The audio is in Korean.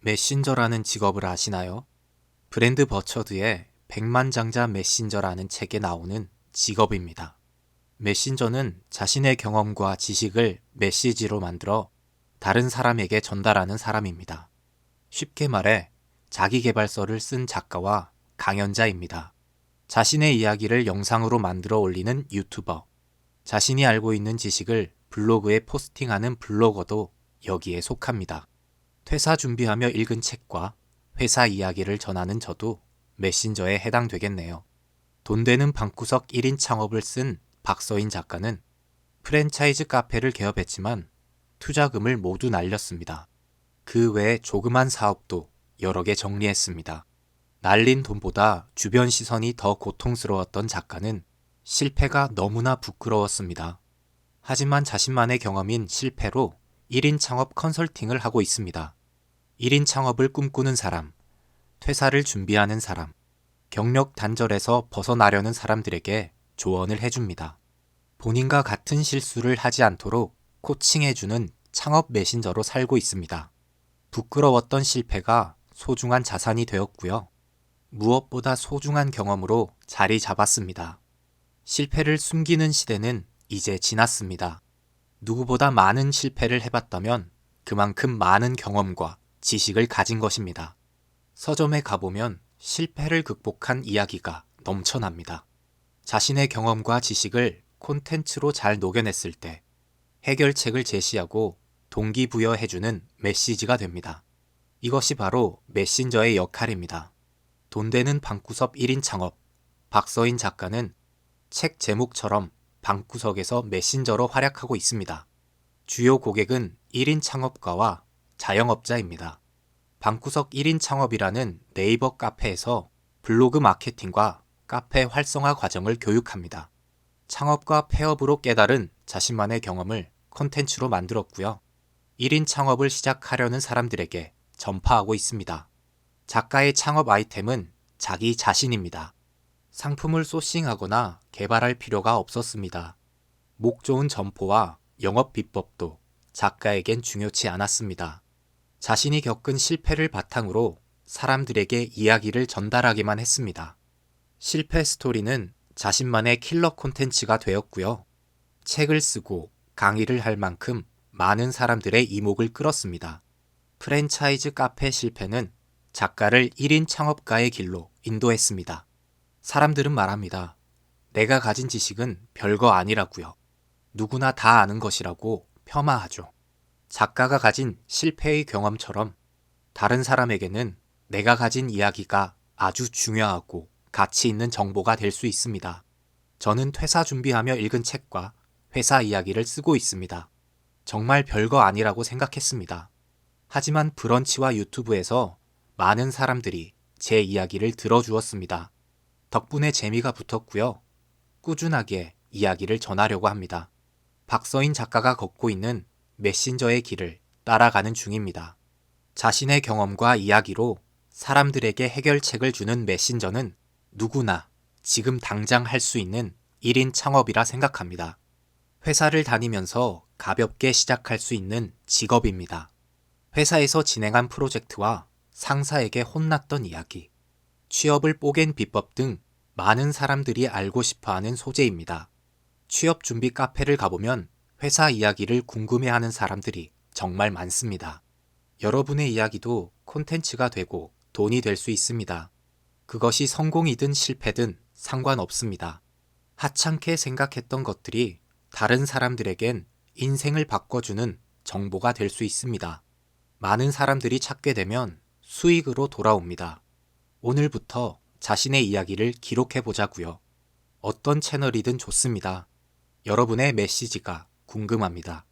메신저라는 직업을 아시나요? 브랜드 버처드의 백만장자 메신저라는 책에 나오는 직업입니다. 메신저는 자신의 경험과 지식을 메시지로 만들어 다른 사람에게 전달하는 사람입니다. 쉽게 말해 자기개발서를 쓴 작가와 강연자입니다. 자신의 이야기를 영상으로 만들어 올리는 유튜버, 자신이 알고 있는 지식을 블로그에 포스팅하는 블로거도 여기에 속합니다. 퇴사 준비하며 읽은 책과 회사 이야기를 전하는 저도 메신저에 해당되겠네요. 돈 되는 방구석 1인 창업을 쓴 박서인 작가는 프랜차이즈 카페를 개업했지만 투자금을 모두 날렸습니다. 그 외에 조그만 사업도 여러 개 정리했습니다. 날린 돈보다 주변 시선이 더 고통스러웠던 작가는 실패가 너무나 부끄러웠습니다. 하지만 자신만의 경험인 실패로 1인 창업 컨설팅을 하고 있습니다. 1인 창업을 꿈꾸는 사람, 퇴사를 준비하는 사람, 경력 단절에서 벗어나려는 사람들에게 조언을 해줍니다. 본인과 같은 실수를 하지 않도록 코칭해주는 창업 메신저로 살고 있습니다. 부끄러웠던 실패가 소중한 자산이 되었고요. 무엇보다 소중한 경험으로 자리 잡았습니다. 실패를 숨기는 시대는 이제 지났습니다. 누구보다 많은 실패를 해봤다면 그만큼 많은 경험과 지식을 가진 것입니다. 서점에 가보면 실패를 극복한 이야기가 넘쳐납니다. 자신의 경험과 지식을 콘텐츠로 잘 녹여냈을 때 해결책을 제시하고 동기부여해주는 메시지가 됩니다. 이것이 바로 메신저의 역할입니다. 돈 되는 방구석 1인 창업. 박서인 작가는 책 제목처럼 방구석에서 메신저로 활약하고 있습니다. 주요 고객은 1인 창업가와 자영업자입니다. 방구석 1인 창업이라는 네이버 카페에서 블로그 마케팅과 카페 활성화 과정을 교육합니다. 창업과 폐업으로 깨달은 자신만의 경험을 콘텐츠로 만들었고요. 1인 창업을 시작하려는 사람들에게 전파하고 있습니다. 작가의 창업 아이템은 자기 자신입니다. 상품을 소싱하거나 개발할 필요가 없었습니다. 목 좋은 점포와 영업 비법도 작가에겐 중요치 않았습니다. 자신이 겪은 실패를 바탕으로 사람들에게 이야기를 전달하기만 했습니다. 실패 스토리는 자신만의 킬러 콘텐츠가 되었고요. 책을 쓰고 강의를 할 만큼 많은 사람들의 이목을 끌었습니다. 프랜차이즈 카페 실패는 작가를 1인 창업가의 길로 인도했습니다. 사람들은 말합니다. 내가 가진 지식은 별거 아니라고요. 누구나 다 아는 것이라고 폄하하죠. 작가가 가진 실패의 경험처럼 다른 사람에게는 내가 가진 이야기가 아주 중요하고 가치 있는 정보가 될 수 있습니다. 저는 퇴사 준비하며 읽은 책과 회사 이야기를 쓰고 있습니다. 정말 별거 아니라고 생각했습니다. 하지만 브런치와 유튜브에서 많은 사람들이 제 이야기를 들어주었습니다. 덕분에 재미가 붙었고요. 꾸준하게 이야기를 전하려고 합니다. 박서인 작가가 걷고 있는 메신저의 길을 따라가는 중입니다. 자신의 경험과 이야기로 사람들에게 해결책을 주는 메신저는 누구나 지금 당장 할 수 있는 1인 창업이라 생각합니다. 회사를 다니면서 가볍게 시작할 수 있는 직업입니다. 회사에서 진행한 프로젝트와 상사에게 혼났던 이야기, 취업을 뽀갠 비법 등 많은 사람들이 알고 싶어 하는 소재입니다. 취업 준비 카페를 가보면 회사 이야기를 궁금해하는 사람들이 정말 많습니다. 여러분의 이야기도 콘텐츠가 되고 돈이 될 수 있습니다. 그것이 성공이든 실패든 상관없습니다. 하찮게 생각했던 것들이 다른 사람들에겐 인생을 바꿔주는 정보가 될 수 있습니다. 많은 사람들이 찾게 되면 수익으로 돌아옵니다. 오늘부터 자신의 이야기를 기록해 보자고요. 어떤 채널이든 좋습니다. 여러분의 메시지가 궁금합니다.